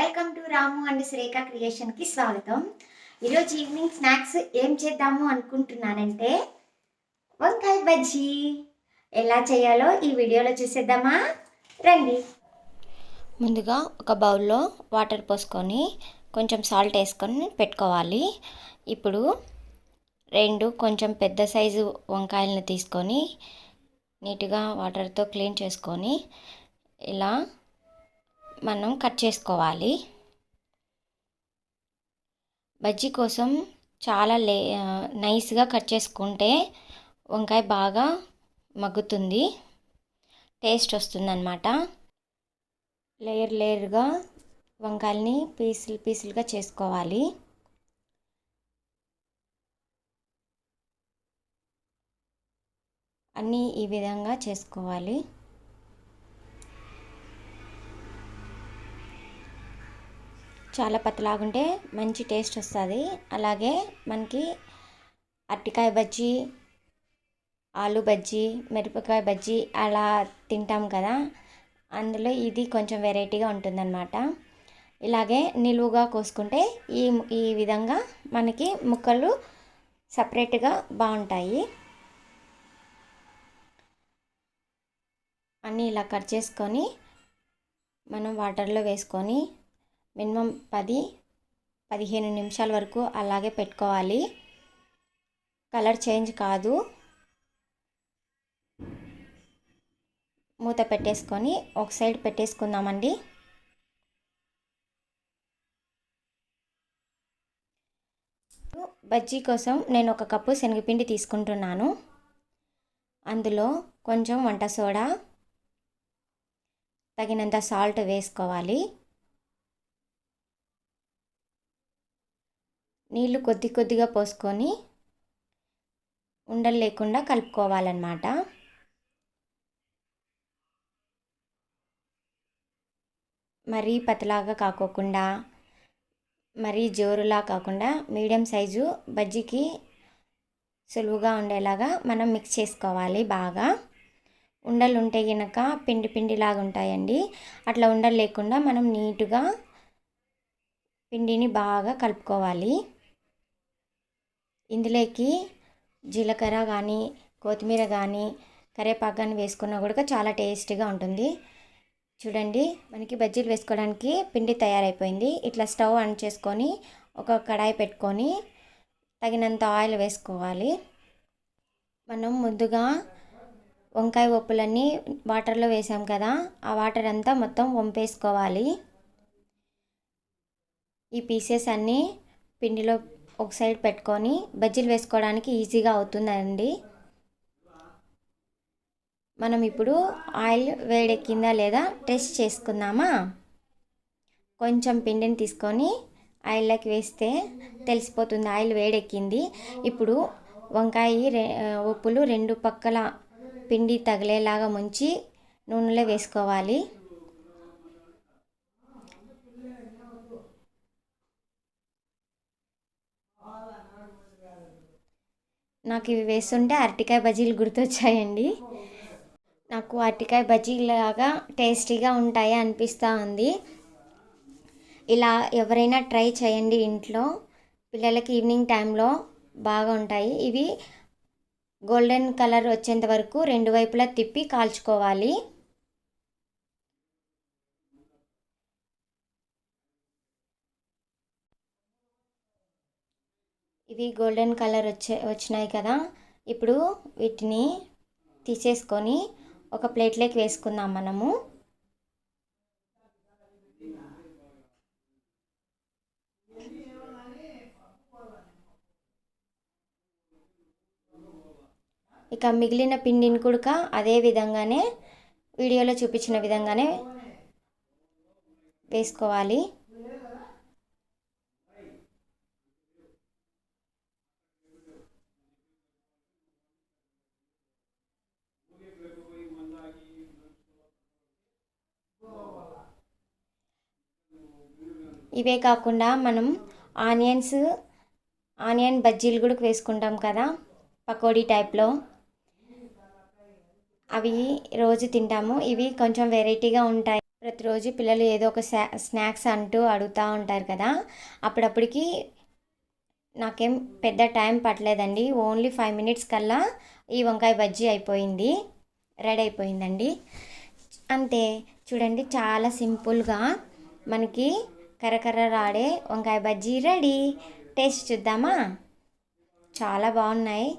Welcome to Ramu and Shrekha క్రియేషన్కి స్వాగతం. ఈరోజు evening snacks ఏం చేద్దాము అనుకుంటున్నానంటే వంకాయ బజ్జీ. ఎలా చేయాలో ఈ వీడియోలో చూసేద్దామా? రండి. ముందుగా ఒక బౌల్లో వాటర్ పోసుకొని కొంచెం సాల్ట్ వేసుకొని పెట్టుకోవాలి. ఇప్పుడు రెండు కొంచెం పెద్ద సైజు వంకాయలను తీసుకొని నీట్గా వాటర్తో క్లీన్ చేసుకొని ఇలా మనం కట్ చేసుకోవాలి. బజ్జీ కోసం చాలా లే నైస్గా కట్ చేసుకుంటే వంకాయ బాగా మగ్గుతుంది. టేస్ట్ వస్తుందన్నమాట. లేయర్ లేయర్గా వంకాయల్ని పీసులు పీసులుగా చేసుకోవాలి. అన్నీ ఈ విధంగా చేసుకోవాలి. చాలా పతలాగుంటే మంచి టేస్ట్ వస్తుంది. అలాగే మనకి అరటికాయ బజ్జీ ఆలు బజ్జీ మిరపకాయ బజ్జీ అలా తింటాం కదా. అందులో ఇది కొంచెం వెరైటీగా ఉంటుందన్నమాట. ఇలాగే నిలువుగా కోసుకుంటే ఈ ఈ విధంగా మనకి ముక్కలు సపరేట్గా బాగుంటాయి. అన్నీ ఇలా కట్ చేసుకొని మనం వాటర్లో వేసుకొని మినిమం పది పదిహేను నిమిషాల వరకు అలాగే పెట్టుకోవాలి. కలర్ చేంజ్ కాదు. మూత పెట్టేసుకొని ఒక సైడ్ పెట్టేసుకుందామండి. బజ్జీ కోసం నేను ఒక కప్పు శనగపిండి తీసుకుంటున్నాను. అందులో కొంచెం వంట సోడా తగినంత సాల్ట్ వేసుకోవాలి. నీళ్ళు కొద్ది కొద్దిగా పోసుకొని ఉండలు లేకుండా కలుపుకోవాలన్నమాట. మరీ పతలాగా కాకోకుండా మరీ జోరులా కాకుండా మీడియం సైజు బజ్జీకి సులువుగా ఉండేలాగా మనం మిక్స్ చేసుకోవాలి బాగా. ఉండలు ఉంటే గనక పిండి పిండిలాగా ఉంటాయండి. అట్లా ఉండలు లేకుండా మనం నీట్గా పిండిని బాగా కలుపుకోవాలి. ఇందులోకి జీలకర్ర కానీ కొత్తిమీర కానీ కరివేపాకు కానీ వేసుకున్నా కూడా చాలా టేస్టీగా ఉంటుంది. చూడండి మనకి బజ్జీలు వేసుకోవడానికి పిండి తయారైపోయింది. ఇట్లా స్టవ్ ఆన్ చేసుకొని ఒక కడాయి పెట్టుకొని తగినంత ఆయిల్ వేసుకోవాలి. మనం ముందుగా వంకాయ ఒప్పులన్నీ వాటర్లో వేసాం కదా ఆ వాటర్ అంతా మొత్తం వంపేసుకోవాలి. ఈ పీసెస్ అన్నీ పిండిలో ఒక సైడ్ పెట్టుకొని బజ్జీలు వేసుకోవడానికి ఈజీగా అవుతుందండి. మనం ఇప్పుడు ఆయిల్ వేడెక్కిందా లేదా టెస్ట్ చేసుకుందామా? కొంచెం పిండిని తీసుకొని ఆయిల్లోకి వేస్తే తెలిసిపోతుంది ఆయిల్ వేడెక్కింది. ఇప్పుడు వంకాయ ఉప్పులు రెండు పక్కల పిండి తగిలేలాగా ముంచి నూనెలో వేసుకోవాలి. నాకు ఇవి వేస్తుంటే అరటికాయ బజ్జీలు గుర్తొచ్చాయండి. నాకు అరటికాయ బజ్జీలాగా టేస్టీగా ఉంటాయి అనిపిస్తూ ఉంది. ఇలా ఎవరైనా ట్రై చేయండి ఇంట్లో. పిల్లలకి ఈవినింగ్ టైంలో బాగా ఉంటాయి. ఇవి గోల్డెన్ కలర్ వచ్చేంత వరకు రెండు వైపులా తిప్పి కాల్చుకోవాలి. ఇవి గోల్డెన్ కలర్ వచ్చే వచ్చినాయి కదా. ఇప్పుడు వీటిని తీసేసుకొని ఒక ప్లేట్లోకి వేసుకుందాం మనము. ఇక మిగిలిన పిండిని కూడా అదే విధంగానే వీడియోలో చూపించిన విధంగానే వేసుకోవాలి. ఇవే కాకుండా మనం ఆనియన్స్ ఆనియన్ బజ్జీలు కూడా వేసుకుంటాం కదా పకోడీ టైప్లో. అవి రోజు తింటాము. ఇవి కొంచెం వెరైటీగా ఉంటాయి. ప్రతిరోజు పిల్లలు ఏదో ఒక స్నా స్నాక్స్ అంటూ అడుగుతూ ఉంటారు కదా అప్పుడప్పటికి నాకేం పెద్ద టైం పట్టలేదండి. ఓన్లీ ఫైవ్ మినిట్స్ కల్లా ఈ వంకాయ బజ్జీ అయిపోయింది. రెడీ అయిపోయిందండి. అంతే. చూడండి చాలా సింపుల్గా మనకి కరకర రాడే వంకాయ బజ్జీ రెడీ. టేస్ట్ చూద్దామా? చాలా బాగున్నాయి.